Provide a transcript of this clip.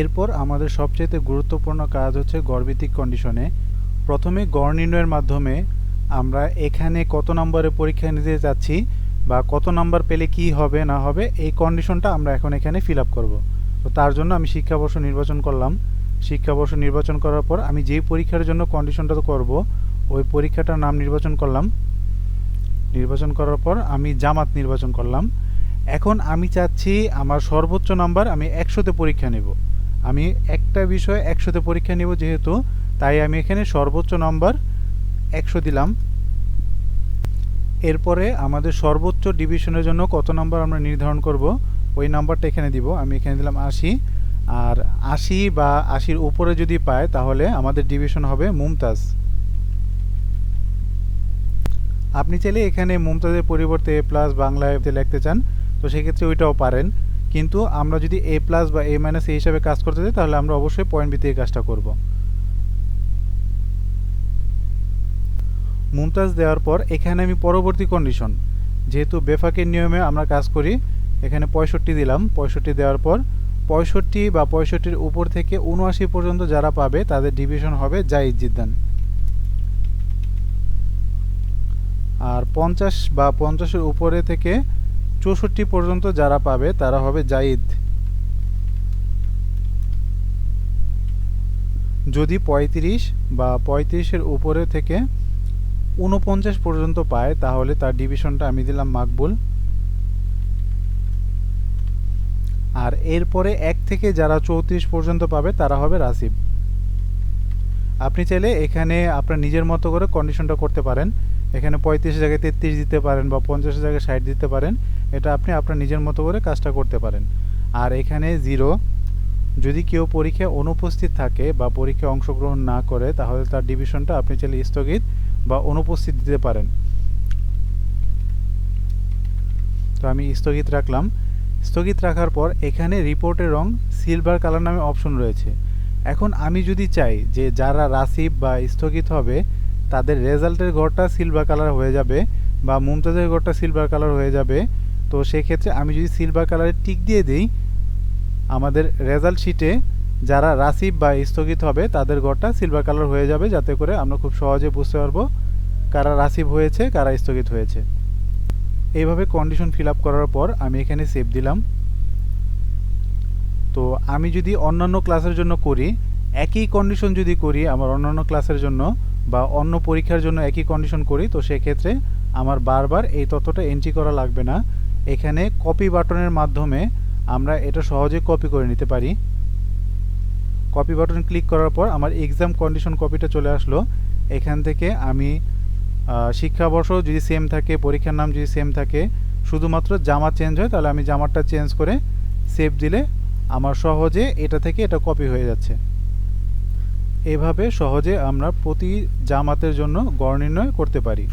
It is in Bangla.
এরপর আমাদের সবচেয়ে গুরুত্বপূর্ণ কাজ হচ্ছে গড়ভিত্তিক কন্ডিশনে প্রথমে গড় নির্ণয়ের মাধ্যমে আমরা এখানে কত নম্বরে পরীক্ষা নিতে যাচ্ছি বা কত নাম্বার পেলে কি হবে, না হবে, এই কন্ডিশনটা আমরা এখন এখানে ফিল আপ করব। তো তার জন্য আমি শিক্ষাবর্ষ নির্বাচন করলাম। শিক্ষাবর্ষ নির্বাচন করার পর আমি যেই পরীক্ষার জন্য কন্ডিশনটা তো করব, ওই পরীক্ষাটার নাম নির্বাচন করলাম। নির্বাচন করার পর আমি জামাত নির্বাচন করলাম। এখন আমি চাচ্ছি আমার সর্বোচ্চ নাম্বার আমি একশোতে পরীক্ষা নেব। আমি একটা বিষয়ে একশোতে পরীক্ষা নেব যেহেতু, তাই আমি এখানে সর্বোচ্চ নম্বর একশো দিলাম। এরপরে আমাদের সর্বোচ্চ ডিভিশনের জন্য কত নম্বর আমরা নির্ধারণ করব? ওই নাম্বারটা এখানে দিব, আমি এখানে দিলাম আশি। আর আশি বা আশির উপরে যদি পায়, তাহলে আমাদের ডিভিশন হবে মুমতাজ। আপনি চাইলে এখানে মুমতাজের পরিবর্তে প্লাস বাংলায় লিখতে চান, তো সেক্ষেত্রে ওইটাও পারেন। কিন্তু আমরা যদি এ প্লাস বা এ মাইনাস এই হিসাবে কাজ করতে চাই তাহলে আমরা অবশ্যই পয়েন্ট ভিত্তিক কাজটা করব। মুমতাজ দেওয়ার পর এখানে আমি পরবর্তী কন্ডিশন যেহেতু বেফাকের নিয়মে আমরা কাজ করি, এখানে পঁয়ষট্টি দিলাম। পঁয়ষট্টি দেওয়ার পর পঁয়ষট্টি বা পঁয়ষট্টির উপর থেকে উনআশি পর্যন্ত যারা পাবে, তাদের ডিভিশন হবে জাইদ জিদ্দান আর পঞ্চাশ বা পঞ্চাশের উপরে থেকে চৌষট্টি পর্যন্ত যারা পাবে, তারা হবে জাইদ। যদি পঁয়ত্রিশ বা পঁয়ত্রিশের উপরে থেকে উনপঞ্চাশ পর্যন্ত পায়, তাহলে তার ডিভিশনটা আমি দিলাম মাকবুল। আর এরপরে এক থেকে যারা চৌত্রিশ পর্যন্ত পাবে, তারা হবে রাসিব। আপনি চাইলে এখানে আপনার নিজের মতো করে কন্ডিশনটা করতে পারেন। এখানে পঁয়ত্রিশ জায়গায় তেত্রিশ দিতে পারেন বা পঞ্চাশ জায়গায় ষাট দিতে পারেন। এটা আপনি আপনার নিজের মতো করে কাজটা করতে পারেন। আর এখানে জিরো যদি কেউ পরীক্ষায় অনুপস্থিত থাকে বা পরীক্ষায় অংশগ্রহণ না করে, তাহলে তার ডিভিশনটা আপনি চাইলে স্থগিত বা অনুপস্থিত দিতে পারেন। তো আমি স্থগিত রাখলাম। স্থগিত রাখার পর এখানে রিপোর্টের রং সিলভার কালার নামে অপশন রয়েছে। এখন আমি যদি চাই যে যারা রাসিব বা স্থগিত হবে, তাদের রেজাল্টের ঘরটা সিলভার কালার হয়ে যাবে বা মুমতাজের ঘরটা সিলভার কালার হয়ে যাবে। তো সেক্ষেত্রে আমি যদি সিলভার কালারের টিক দিয়ে দিই, আমাদের রেজাল্ট শিটে যারা রাসিব বা স্থগিত হবে, তাদের ঘরটা সিলভার কালার হয়ে যাবে যাতে করে আমরা খুব সহজে বুঝতে পারব কারা রাসিব হয়েছে, কারা স্থগিত হয়েছে। এইভাবে কন্ডিশন ফিল আপ করার পর আমি এখানে সেভ দিলাম। তো আমি যদি অন্যান্য ক্লাসের জন্য করি, একই কন্ডিশন যদি করি আমার অন্যান্য ক্লাসের জন্য বা অন্য পরীক্ষার জন্য একই কন্ডিশন করি, তো সেক্ষেত্রে আমার বারবার এই তথ্যটা এন্ট্রি করা লাগবে না। এখানে কপি বাটনের মাধ্যমে আমরা এটা সহজে কপি করে নিতে পারি। কপি বাটন ক্লিক করার পর আমার এক্সাম কন্ডিশন কপিটা চলে আসলো। এখান থেকে আমি শিক্ষাবর্ষ যদি সেম থাকে, পরীক্ষার নাম যদি সেম থাকে, শুধুমাত্র জামা চেঞ্জ হয়, তাহলে আমি জামারটা চেঞ্জ করে সেভ দিলে আমার সহজে এটা থেকে এটা কপি হয়ে যাচ্ছে। এভাবে সহজে আমরা প্রতি জামাতের জন্য গড় নির্ণয় করতে পারি।